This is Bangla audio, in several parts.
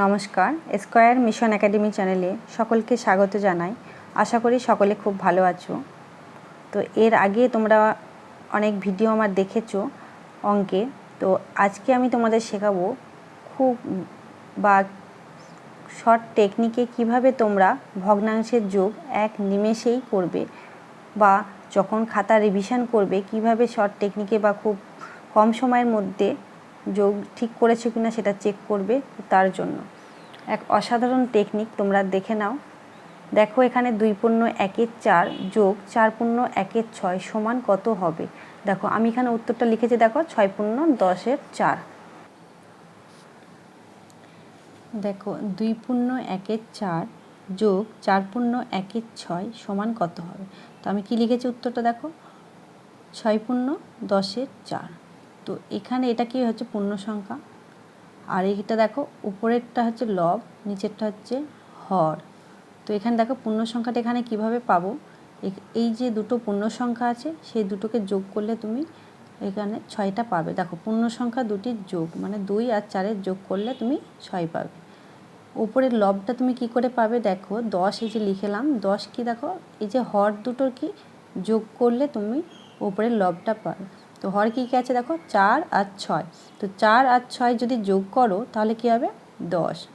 নমস্কার স্কোয়ার মিশন একাডেমি চ্যানেলে সকলকে স্বাগত জানাই। আশা করি সকলে খুব ভালো আছো। তো এর আগে তোমরা অনেক ভিডিও আমার দেখেছ অঙ্কে। তো আজকে আমি তোমাদের শেখাবো খুব বা শর্ট টেকনিকে কীভাবে তোমরা ভগ্নাংশের যোগ এক নিমেষেই করবে বা যখন খাতা রিভিশন করবে, কীভাবে শর্ট টেকনিকে বা খুব কম সময়ের মধ্যে যোগ ঠিক করেছ কিনা সেটা চেক করবে তার জন্য। এক অসাধারণ টেকনিক তোমরা দেখে নাও। দেখো এখানে দুই পূর্ণ একের চার যোগ চার পূর্ণ একের ছয় সমান কত হবে? দেখো, আমি এখানে উত্তরটা লিখেছি, দেখো, ছয় পূর্ণ দশের চার। দেখো, দুই পূর্ণ একের চার যোগ চার পূর্ণ একের ছয় সমান কত হবে? তো আমি কি লিখেছি উত্তরটা দেখো? ছয় পূর্ণ দশের চার। তো এখানে এটা কি হচ্ছে পূর্ণ সংখ্যা? আর এইটা দেখো, উপরেরটা হচ্ছে লব, নিচেরটা হচ্ছে হর। তো এখানে দেখো পূর্ণ সংখ্যাটা এখানে কীভাবে পাবো? এই যে দুটো পূর্ণ সংখ্যা আছে, সেই দুটোকে যোগ করলে তুমি এখানে ছয়টা পাবে। দেখো, পূর্ণ সংখ্যা দুটির যোগ মানে দুই আর চারের যোগ করলে তুমি ছয় পাবে। উপরের লবটা তুমি কি করে পাবে? দেখো, দশ এই যে লিখেলাম, দশ কি দেখো, এই যে হর দুটোর কি যোগ করলে তুমি উপরের লবটা পাবে। তো হর কী কী আছে দেখো? চার আর ছয়। তো চার আর ছয় যদি যোগ করো, তাহলে কী হবে? দশ।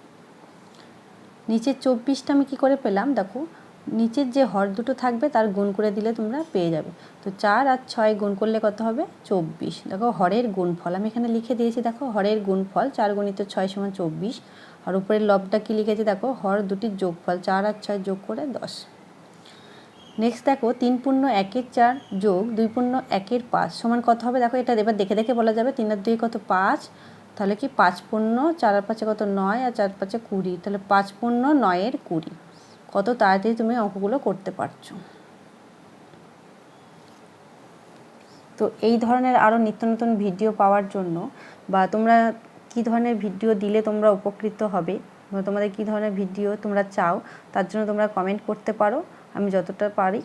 নিচের চব্বিশটা আমি কী করে পেলাম? দেখো, নিচের যে হর দুটো থাকবে, তার গুণ করে দিলে তোমরা পেয়ে যাবে। তো চার আর ছয় গুণ করলে কত হবে? চব্বিশ। দেখো, হরের গুণফল। আমি এখানে লিখে দিয়েছি, দেখো, হরের গুণফল, চার গুণিত ছয় সমান চব্বিশ। আর উপরের লবটা কী লিখেছি? দেখো, হর দুটির যোগফল, চার আর ছয় যোগ করে দশ। নেক্সট দেখো, তিন পূর্ণ একের চার যোগ দুই পূর্ণ একের পাঁচ সমান কত হবে? দেখো, এটা এবার দেখে দেখে বলা যাবে। তিন আর দুই কত? পাঁচ। তাহলে কি পাঁচ পূর্ণ, চার আর পাঁচে কত? নয় আর চার পাঁচে কুড়ি। তাহলে পাঁচ পূর্ণ, নয়ের কুড়ি। কত তাড়াতাড়ি তুমি অঙ্কগুলো করতে পারছ। তো এই ধরনের আরও নিত্য নতুন ভিডিও পাওয়ার জন্য বা তোমরা কী ধরনের ভিডিও দিলে তোমরা উপকৃত হবে তোমাদের কী ধরনের ভিডিও তোমরা চাও, তার জন্য তোমরা কমেন্ট করতে পারো। আমি যতটা পারি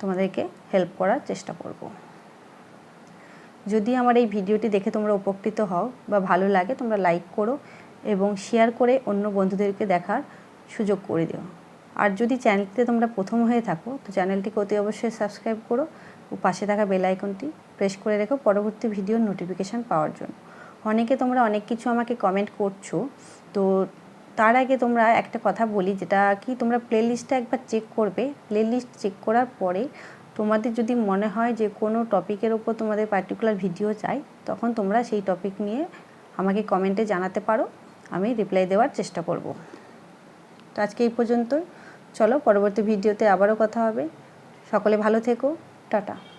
তোমাদেরকে হেল্প করার চেষ্টা করব। যদি আমার এই ভিডিওটি দেখে তোমরা উপকৃত হও বা ভালো লাগে, তোমরা লাইক করো এবং শেয়ার করে অন্য বন্ধুদেরকে দেখার সুযোগ করে দিও। আর যদি চ্যানেলটিতে তোমরা প্রথম হয়ে থাকো, তো চ্যানেলটিকে অতি অবশ্যই সাবস্ক্রাইব করো ও পাশে থাকা বেল আইকনটি প্রেস করে রেখো পরবর্তী ভিডিওর নোটিফিকেশান পাওয়ার জন্য। অনেকে তোমরা অনেক কিছু আমাকে কমেন্ট করছ, তো তার আগে তোমরা একটা কথা বলি যেটা কি তোমরা প্লে লিস্টটা একবার চেক করবে। প্লে লিস্ট চেক করার পরে তোমাদের যদি মনে হয় যে কোনো টপিকের ওপর তোমাদের পার্টিকুলার ভিডিও চাই, তখন তোমরা সেই টপিক নিয়ে আমাকে কমেন্টে জানাতে পারো। আমি রিপ্লাই দেওয়ার চেষ্টা করব। তো আজকে এই পর্যন্তই। চলো পরবর্তী ভিডিওতে আবারও কথা হবে। সকলে ভালো থেকো। টাটা।